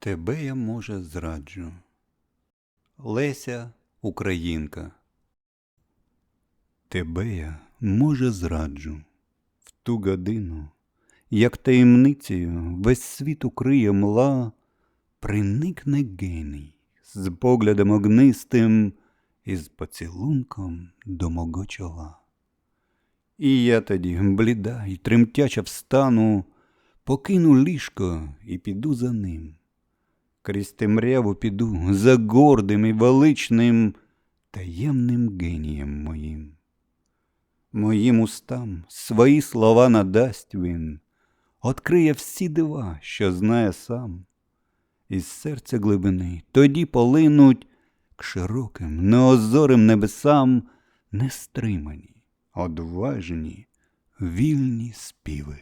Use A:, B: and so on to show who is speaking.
A: Тебе я, може, зраджу. Леся Українка. Тебе я, може, зраджу. В ту годину, як таємницею весь світ укриє мла, приникне геній з поглядом огнистим і з поцілунком до мого чола. І я тоді, бліда й тремтяча встану, покину ліжко і піду за ним. Крізь темряву піду за гордим і величним таємним генієм моїм. Моїм устам свої слова надасть він, Откриє всі дива, що знає сам. Із серця глибини тоді полинуть к широким, неозорим небесам нестримані, одважні, вільні співи.